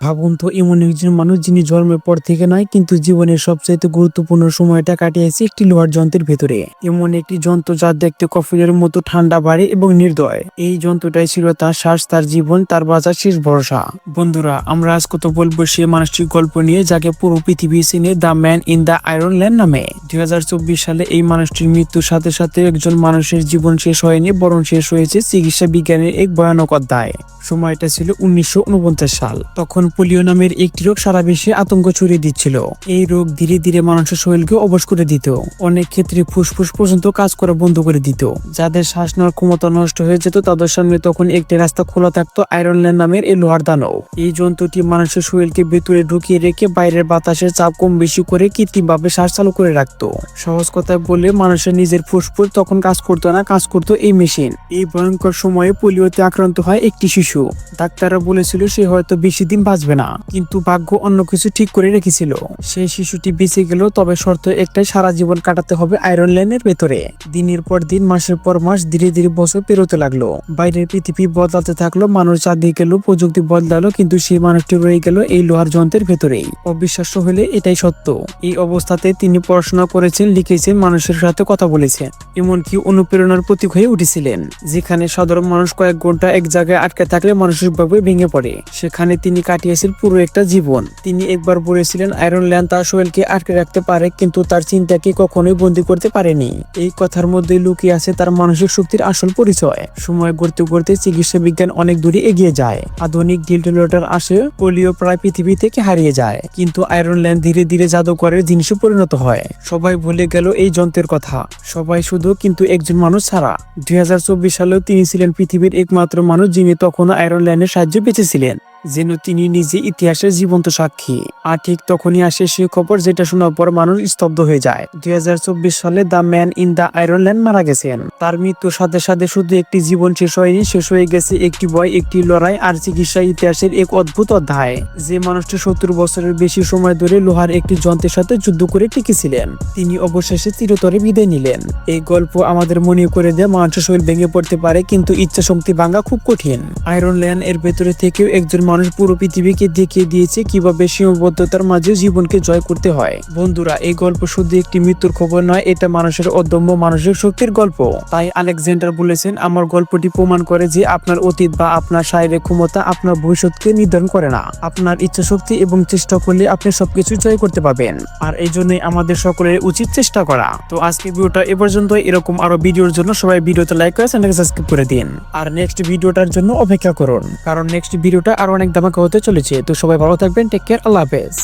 ভাবুন তো, এমন একজন মানুষ যিনি জন্মের পর থেকে নয়, কিন্তু জীবনের সবচাইতে গুরুত্বপূর্ণ সময়টা কাটিয়েছে একটি লোহার যন্ত্রের ভেতরে। এমন একটি যন্ত্র যা দেখতে কফিলের মতো ঠান্ডা বাড়ে এবং নির্দয়। এই যন্ত্রটাই ছিল তার শ্বাস, তার জীবন, তার বাজার শেষ ভরসা। বন্ধুরা, আমরা আজ কত বলব সে মানুষটির গল্প নিয়ে, যাকে পুরো পৃথিবী চিনে the man in the iron land নামে। দুই হাজার চব্বিশ সালে এই মানুষটির মৃত্যুর সাথে সাথে একজন মানুষের জীবন শেষ হয়নি, বরং শেষ হয়েছে চিকিৎসা বিজ্ঞানের এক ভয়ানক অধ্যায়। সময়টা ছিল উনিশশো উনপঞ্চাশ সাল। তখন পোলিও নামের একটি রোগ সারা বিশ্বে আতঙ্ক ছড়িয়ে দিচ্ছিল। এই রোগ ধীরে ধীরে মানুষের শরীরকে অবশ করে দিত। অনেক ক্ষেত্রে ফুসফুস পর্যন্ত কাজ করা বন্ধ করে দিত। যাদের শ্বাস নেওয়ার ক্ষমতা নষ্ট হয়ে যেত, তাদের সামনে তখন একটি রাস্তা খোলা থাকতো আয়রন ল্যান্ড নামের এই লোহার দানব। এই যন্ত্রটি মানুষের শরীরকে ভেতরে ঢুকিয়ে রেখে বাইরের বাতাসের চাপ কম বেশি করে কৃত্রিমভাবে শ্বাস চালু করে রাখতো। সহজ কথায় বললে, মানুষের নিজের ফুসফুস তখন কাজ করতো না, কাজ করতো এই মেশিন। এই ভয়ঙ্কর সময়ে পোলিওতে আক্রান্ত হয় একটি শিশু। ডাক্তাররা বলেছিল, সে হয়তো বেশি দিন বাঁচবে না। কিন্তু ভাগ্য অন্য কিছু ঠিক করে রেখেছিল। সেই শিশুটি বেঁচে গেল, তবে শর্ত একটাই, সারা জীবন কাটাতে হবে আয়রন ল্যান্ডের ভেতরে। দিনের পর দিন, মাসের পর মাস, ধীরে ধীরে বছর পেরোতে লাগল। বাইরের পৃথিবী বদলাতে থাকল, মানুষ চাঁদিয়ে গেল, প্রযুক্তি বদলালো, কিন্তু সেই মানুষটি রয়ে গেল এই লোহার যন্ত্রের ভেতরেই। অবিশ্বাস্য হলে এটাই সত্য। এই অবস্থাতে তিনি পড়াশোনা করেছেন, লিখেছেন, মানুষের সাথে কথা বলেছেন, এমনকি অনুপ্রেরণার প্রতীক হয়ে উঠেছিলেন, যেখানে সাধারণ মানুষ কয়েক ঘণ্টা এক জায়গায় আটকে থাকলে মানসিকভাবে ভেঙে পড়ে। সেখানে তিনি কাটিয়েছেন পুরো একটা জীবন। তিনি একবার বলেছিলেন আয়রন ল্যান্ড তার শরীরকে আটকে রাখতে পারে, কিন্তু তার চিন্তাকে কখনোই বন্দি করতে পারেনি। এই কথার মধ্যে লুকিয়ে আছে তার মানসিক শক্তির আসল পরিচয়। সময় গড়তে গড়তে চিকিৎসা বিজ্ঞান অনেক দূরে এগিয়ে যায়। আধুনিক ডিলটেলেটার আসে, পোলিও প্রায় পৃথিবী থেকে হারিয়ে যায়। কিন্তু আয়রন ল্যান্ড ধীরে ধীরে জাদুকরের জিনিসে পরিণত হয়। সবাই ভুলে গেল এই যন্ত্রের কথা। সবাই শুধু কিন্তু একজন মানুষ ছাড়া। দুই হাজার চব্বিশ সালেও তিনি ছিলেন পৃথিবীর একমাত্র মানুষ যিনি তখন আয়রন ল্যান্ডের সাহায্যে বেঁচেছিলেন যেন তিনি নিজে ইতিহাসের জীবন্ত সাক্ষী। আর ঠিক তখনই আসে সেই খবর যেটা শোনার পর মানুষ স্তব্ধ হয়ে যায়। দুই সালে the man in the iron land মারা গেছেন। তার মৃত্যুর সাথে সাথে শুধু একটি জীবন শেষ হয়নি, শেষ হয়ে গেছে একটি বয়, একটি লড়াই আর চিকিৎসা ইতিহাসের এক অদ্ভুত অধ্যায়। যে মানুষটি সত্তর বছরের বেশি সময় ধরে লোহার একটি যন্ত্রের সাথে যুদ্ধ করে টিকেছিলেন, তিনি অবশেষে চিরতরে বিদায় নিলেন। এই গল্প আমাদের মনে করে দেয়, মানুষের শরীর ভেঙে পড়তে পারে, কিন্তু ইচ্ছা শক্তি ভাঙা খুব কঠিন। আয়রন ল্যান্ড এর ভেতরে থেকেও একজন মানুষ পুরো পৃথিবীকে দেখিয়ে দিয়েছে কীভাবে সীমাবদ্ধতার মাঝে জীবনকে জয় করতে হয়। বন্ধুরা, এই গল্প শুধু একটি মৃত্যুর খবর নয়, এটা মানুষের অদম্য মানসিক শক্তির গল্প। তাই আলেকজান্ডার বলেছেন, আমার গল্পটি প্রমাণ করে যে আপনার অতীত বা আপনার শারীরিক ক্ষমতা আপনার ভবিষ্যৎকে নির্ধারণ করে না। আপনার ইচ্ছা শক্তি এবং চেষ্টা করলে আপনি সবকিছু জয় করতে পারবেন। আর এই জন্যই আমাদের সকলের উচিত চেষ্টা করা। তো আজকে ভিডিওটা এ পর্যন্ত, এরকম আরও ভিডিওর জন্য সবাই ভিডিওতে লাইক করে চ্যানেলকে সাবস্ক্রাইব করে দিন। আর নেক্সট ভিডিওটার জন্য অপেক্ষা করুন, কারণ নেক্সট ভিডিওটা আরও অনেক ধামাকা হতে চলেছে। তো সবাই ভালো থাকবেন টেক কেয়ার আল্লাহ হাফেজ।